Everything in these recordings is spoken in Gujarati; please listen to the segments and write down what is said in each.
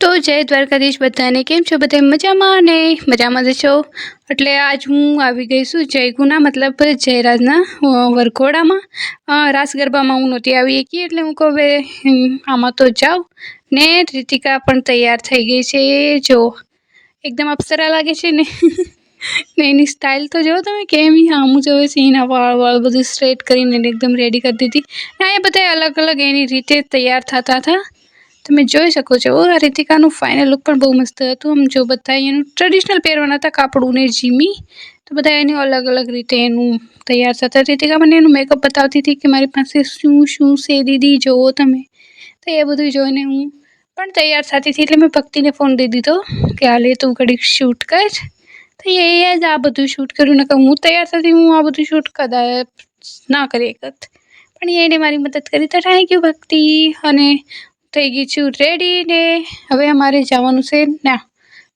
તો જય દ્વારકાધીશ બધાને. કેમ છો બધા? મજામાં ને મજામાં છો? એટલે આજ હું આવી ગઈ છું જયગુના, મતલબ જયરાજના વરઘોડામાં. રાસ ગરબામાં હું નહોતી આવી શકી એટલે હું કહું હવે આમાં તો જાઉં. ને રીતિકા પણ તૈયાર થઈ ગઈ છે. જો, એકદમ અપ્સરા લાગે છે ને. ને એની સ્ટાઇલ તો જો તમે, કેમ આમું જોવે છે, એના વાળ વાળ બધું સ્ટ્રેટ કરીને એકદમ રેડી કરી દીધી. ને એ બધા અલગ અલગ એની રીતે તૈયાર થતા હતા. તમે જોઈ શકો છો. આ રીતિકાનું ફાઇનલ લુક પણ બહુ મસ્ત હતું. આમ જો બધા એનું ટ્રેડિશનલ પહેરવાના હતા, કાપડું ને જીમી. તો બધા એની અલગ અલગ રીતે એનું તૈયાર થતા. રીતિકા, મને એનું મેકઅપ બતાવતી હતી કે મારી પાસે શું શું છે દીદી, જુઓ તમે. તો એ બધું જોઈને હું પણ તૈયાર થતી હતી. એટલે મેં ભક્તિને ફોન દઈ દીધો કે હાલે તું ઘડીક શૂટ કર. તો એ જ આ બધું શૂટ કર્યું. નકર હું તૈયાર થતી હું આ બધું શૂટ કદાચ ના કરી શકત. પણ એને મારી મદદ કરી. તો થેન્ક યુ ભક્તિ. અને થઈ ગઈ છું. રેડી ને હવે અમારે જવાનું છે. ના,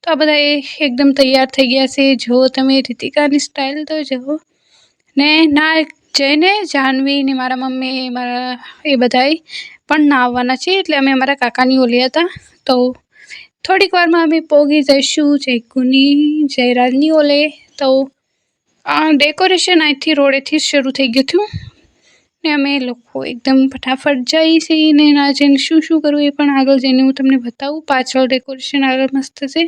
તો આ બધા એ એકદમ તૈયાર થઈ ગયા છે. જો તમે રીતિકાની સ્ટાઇલ તો જુઓ. ને ના, જઈને જાહ્નવી ને મારા મમ્મી મારા એ બધાય પણ ના આવવાના છે. એટલે અમે અમારા કાકાની ઓલી હતા. તો થોડીક વારમાં અમે પોગી જઈશું જયકુની, જયરાજની ઓલે. તો આ ડેકોરેશન અહીંથી રોડેથી શરૂ થઈ ગયું હતું ને અમે લોકો એકદમ ફટાફટ જઈ છીએ ને ના જઈને શું શું કરવું એ પણ આગળ જઈને હું તમને બતાવું. પાછળ ડેકોરેશન આગળ મસ્ત છે.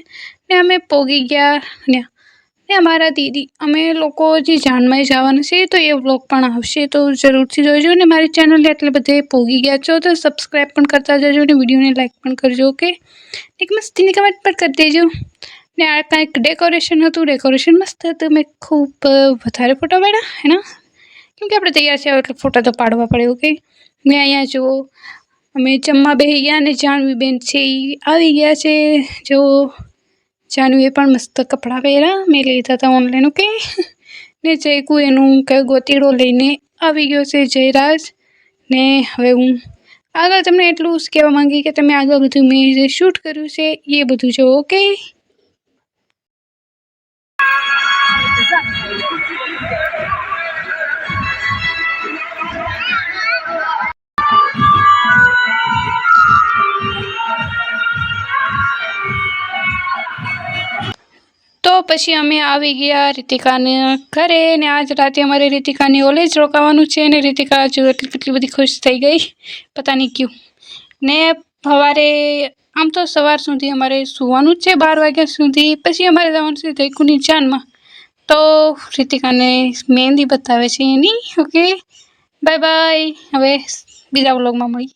ને અમે પોગી ગયા ને ને અમારા દીદી, અમે લોકો જે જાનમાં જવાના છે તો એ વ્લોગ પણ આવશે તો જરૂરથી જોજો ને મારી ચેનલને એટલે બધે પોગી ગયા છો તો સબસ્ક્રાઈબ પણ કરતા જજો ને વિડીયોને લાઇક પણ કરજો ઓકે એક મસ્તીની કમેન્ટ પણ કરી દેજો. ને આ કાંઈક ડેકોરેશન હતું ડેકોરેશન મસ્ત હતું. મેં ખૂબ વધારે ફોટો પાડ્યા હેના કેમ કે આપણે તૈયાર છે એટલે ફોટા તો પાડવા પડે ઓકે મેં અહીંયા જુઓ, અમે જમવા બેસી ગયા અને જાનવી બેન છે એ આવી ગયા છે. જો, જાનવીએ પણ મસ્ત કપડાં પહેર્યા, મેં લીધા હતા ઓનલાઈન ઓકે ને જયકુ એનું કંઈ ગોતીડો લઈને આવી ગયો છે જયરાજ. ને હવે હું આગળ તમને એટલું કહેવા માંગી કે તમે આગળ બધું મેં જે શૂટ કર્યું છે, એ બધું જો ઓકે પછી અમે આવી ગયા રીતિકાને ઘરે ને આજ રાતે અમારે રીતિકાની ઓલે જ રોકાવાનું છે ને રીતિકા જો એટલી કેટલી બધી ખુશ થઈ ગઈ. પતા નહીં ક્યું. ને સવારે આમ તો સવાર સુધી અમારે સૂવાનું જ છે બાર વાગ્યા સુધી. પછી અમારે જવાનું છે જયકુની જાનમાં. તો રીતિકાને મહેંદી બતાવે છે એની. ઓકે. Bye bye. હવે બીજા વ્લોગમાં મળી